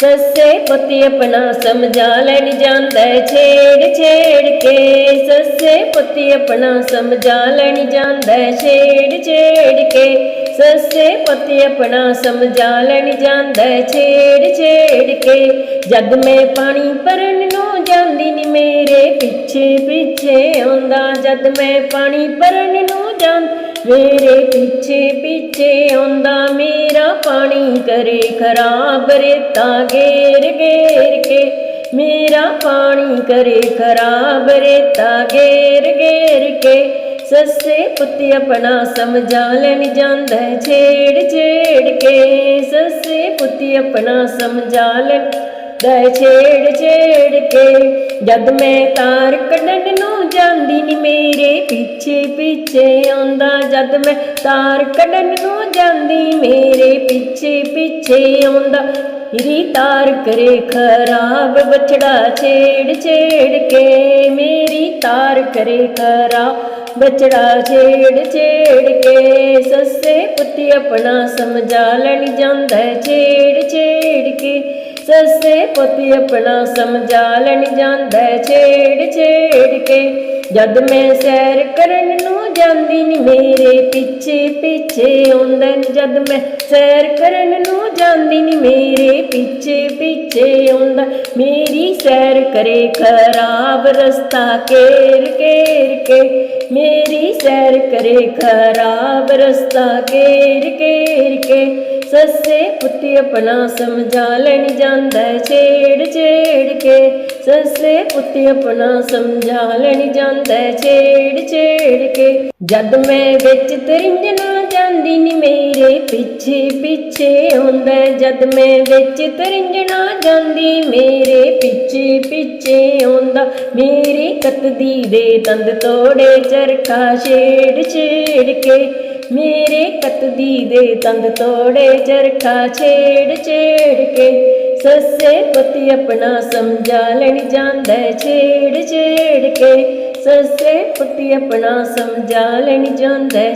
ਸੱਸੇ ਪਤੀ ਆਪਣਾ ਸਮਝਾ ਲੈਣ ਜਾਂਦਾ ਹੈ ਛੇੜ ਛੇੜ ਕੇ। ਸੱਸੇ ਪਤੀ ਆਪਣਾ ਸਮਝਾ ਲੈਣ ਜਾਂਦਾ ਹੈ ਛੇੜ ਛੇੜ ਕੇ। ਸੱਸੇ ਪਤੀ ਆਪਣਾ ਸਮਝਾ ਲੈਣ ਜਾਂਦਾ ਹੈ ਛੇੜ ਛੇੜ ਕੇ। ਜਦ ਮੈਂ ਪਾਣੀ ਭਰਨ ਨੂੰ ਜਾਂਦੀ ਨੀ ਮੇਰੇ ਪਿੱਛੇ ਪਿੱਛੇ ਆਉਂਦਾ। ਜਦ ਮੈਂ ਪਾਣੀ ਭਰਨ ਨੂੰ ਜਾਂਦੀ ਮੇਰੇ ਪਿੱਛੇ ਪਿੱਛੇ ਆਉਂਦਾ। ਮੇਰੇ ਪਾਣੀ ਕਰੇ ਖਰਾਬ ਰੇਤਾ ਗੇਰ ਗੇਰ ਕੇ, ਮੇਰਾ ਪਾਣੀ ਕਰੇ ਖਰਾਬ ਰੇਤਾ ਗੇਰ ਗੇਰ ਕੇ। ਸੱਸੇ ਪੁੱਤੀ ਆਪਣਾ ਸਮਝਾ ਲੈਣ ਜਾਂਦਾ ਛੇੜ ਛੇੜ ਕੇ। ਸੱਸੇ ਪੁੱਤੀ ਆਪਣਾ ਸਮਝਾ ਲੈਣ ਦਾ ਛੇੜ ਛੇੜ ਕੇ। ਜਦ ਮੈਂ ਤਾਰ ਜਾਂਦੀ ਨੀ ਮੇਰੇ ਪਿੱਛੇ ਪਿੱਛੇ ਆਉਂਦਾ ਜਦ ਮੈਂ ਤਾਰ ਕੱਢਣ ਨੂੰ ਜਾਂਦੀ ਮੇਰੇ ਪਿੱਛੇ ਪਿੱਛੇ ਆਉਂਦਾ। ਮੇਰੀ ਤਾਰ ਕਰੇ ਖਰਾਬ, ਬਛੜਾ ਛੇੜ ਛੇੜ ਕੇ। ਮੇਰੀ ਤਾਰ ਕਰੇ ਖਰਾਬ, ਬਛੜਾ ਛੇੜ ਛੇੜ ਕੇ। ਸੱਸੇ ਪੁੱਤੀ ਆਪਣਾ ਸਮਝਾ ਲੈਣ ਜਾਂਦਾ ਹੈ ਛੇੜ ਛੇੜ ਕੇ। ਸੱਸੇ ਪੁੱਤੀ ਆਪਣਾ ਸਮਝਾ ਲੈਣ ਜਾਂਦਾ ਹੈ ਛੇੜ ਛੇੜ ਕੇ। ਜਦ ਮੈਂ ਸੈਰ ਕਰਨ ਨੂੰ ਜਾਂਦੀ ਨੀ, ਮੇਰੇ ਪਿੱਛੇ ਪਿੱਛੇ ਆਉਂਦਾ ਜਦ ਮੈਂ ਸੈਰ ਕਰਨ ਨੂੰ ਜਾਂਦੀ ਨੀ, ਮੇਰੇ ਪਿੱਛੇ ਪਿੱਛੇ ਆਉਂਦਾ ਮੇਰੀ ਸੈਰ ਕਰੇ ਖਰਾਬ ਰਸਤਾ ਕੇਰ ਕੇਰ ਕੇ, ਮੇਰੀ ਸੈਰ ਕਰੇ ਖਰਾਬ ਰਸਤਾ ਕੇਰ ਕੇਰ ਕੇ, ਸੱਸੇ ਪੁੱਤੀ ਆਪਣਾ ਸਮਝਾ ਲੈਣ ਜਾਂਦਾ ਹੈ ਛੇੜ ਛੇੜ ਕੇ, ਸੱਸੇ ਪੁੱਤੀ ਆਪਣਾ ਸਮਝਾ ਲੈਣ ਜਾਂਦਾ ਛੇੜ ਛੇੜ ਕੇ, ਜਦ ਮੈਂ ਵਿੱਚ ਤਰਿੰਜਣਾ ਜਾਂਦੀ ਨੀ ਮੇਰੇ ਪਿੱਛੇ ਪਿੱਛੇ ਆਉਂਦਾ ਜਦ ਮੈਂ ਵਿੱਚ ਤਰਿੰਜਣਾ ਜਾਂਦੀ ਮੇਰੇ ਪਿੱਛੇ ਪਿੱਛੇ ਆਉਂਦਾ ਮੇਰੀ ਕਤਦੀ ਦੇ ਦੰਦ ਤੋੜੇ ਚਰਖਾ ਛੇੜ ਛੇੜ ਕੇ, ਮੇਰੇ ਕਤਦੀ ਦੇ ਤੰਦ ਤੋੜੇ ਚਰਖਾ ਛੇੜ ਛੇੜ ਕੇ। ਸੱਸੇ ਪਤੀ ਆਪਣਾ ਸਮਝਾ ਲੈਣ ਜਾਂਦਾ ਛੇੜ ਛੇੜ ਕੇ, ਸੱਸੇ ਪਤੀ ਆਪਣਾ ਸਮਝਾ ਲੈਣ ਜਾਂਦਾ